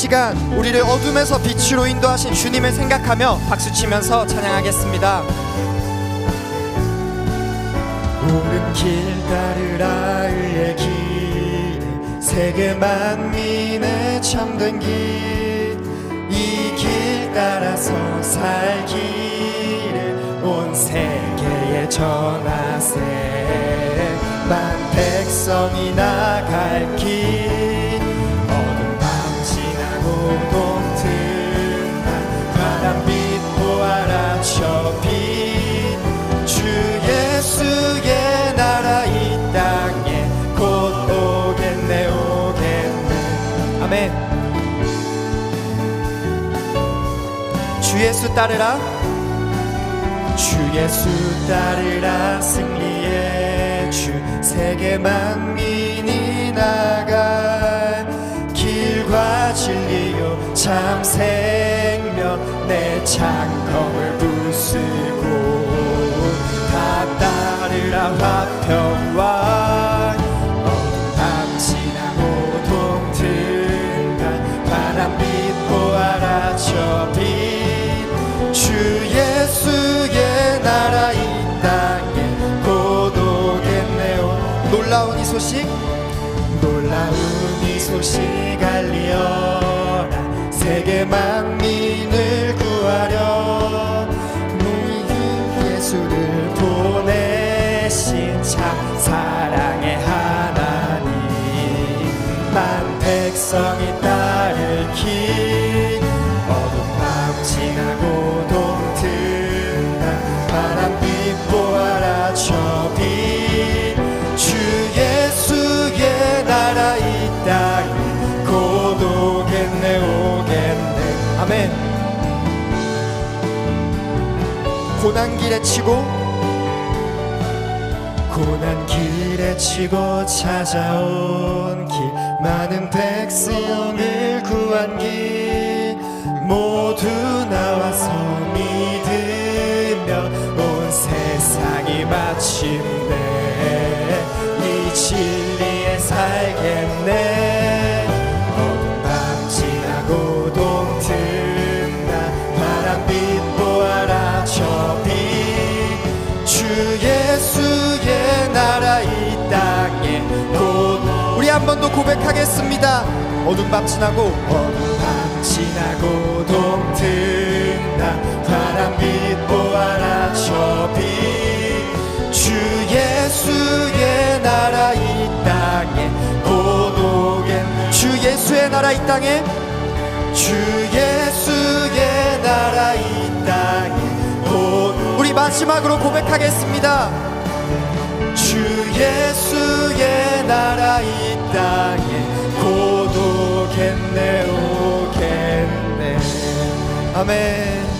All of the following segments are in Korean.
시간 우리를 어둠에서 빛으로 인도하신 주님을 생각하며 박수치면서 찬양하겠습니다. 옳은 길 따르라 의의 길 세계 만민의 참된 길. 이 길 따라서 살기를 온 세계에 전하세. 만 백성이 나갈 길 예수 따르라. 주 예수 따르라. 승리의 주 세계 만민이 나갈 길과 진리요. 참 생명 내 창검을 부수고 다 따르라. 화평왕 소식? 놀라운 이 소식 알리어라. 세계 만민을 구하려. 너희 예수를 보내신 참 사랑의 하나님. 만 백성이 따를 길 고난 길에 치고 고난 길에 치고 찾아온 길 많은 백성 고백하겠습니다. 어둠 밤 지나고 어둠 밤 지나고 동튼난 바람빛 보아라 저빛 주 예수의 나라 이 땅에 곧 오겠네 주 예수의 나라 이 땅에? 주 예수의 나라 이 땅에 곧 우리 마지막으로 고백하겠습니다 주 예수의 나라 이 땅에 곧 오겠네 오겠네. 아멘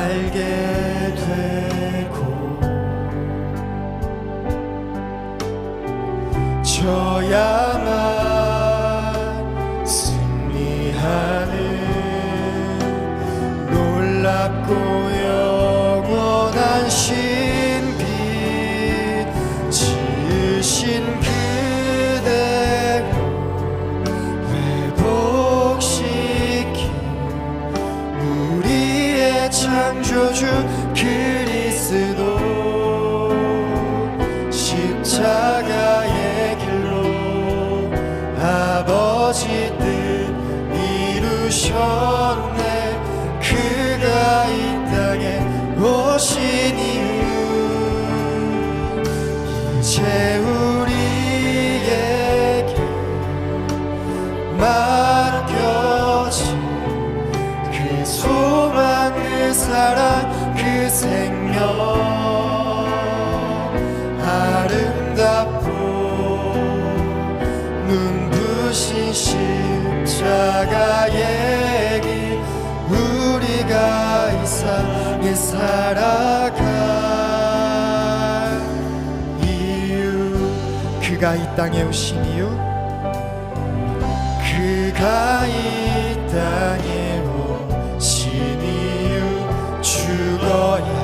살게 되고 져야만 승리하는 놀랍고 영 창조주 그리스도 십자가의 길로 아버지 뜻 이루셨 이루셨네 그가 이 땅에 오신 그 생명. 아름답고 눈부신 십자가의 길 우리가 이 세상에 살아갈 이유. 그가 이 땅에 오신 이유? 그가 이 땅에 rồi.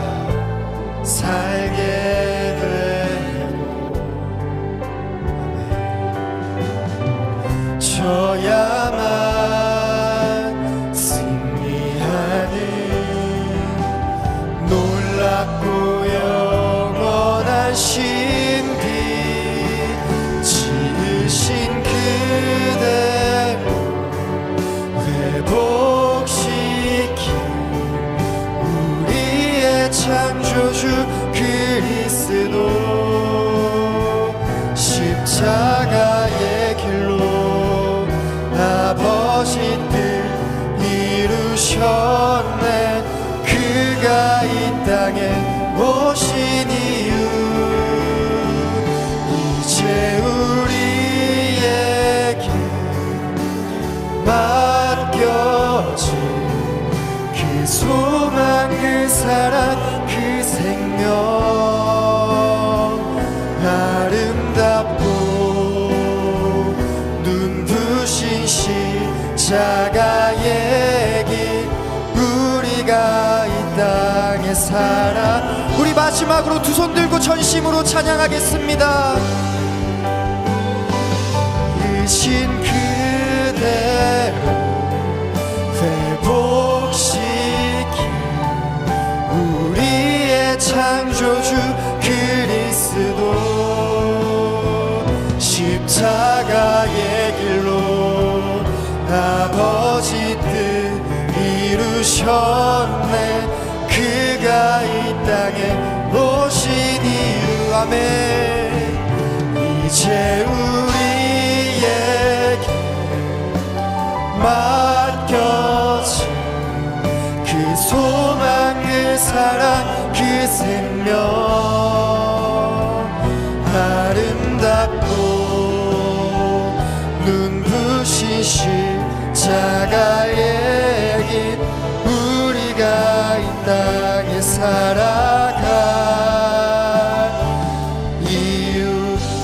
마지막으로 두 손 들고 전심으로 찬양하겠습니다. 의신 그대로 회복시킨 우리의 창조주 그리스도 십자가의 길로 아버지 뜻 이루셨네. 그가 이 땅에 아멘 이제 우리에게 맡겨진 그 소망 그 사랑 그 생명. 아름답고 눈부신 십자가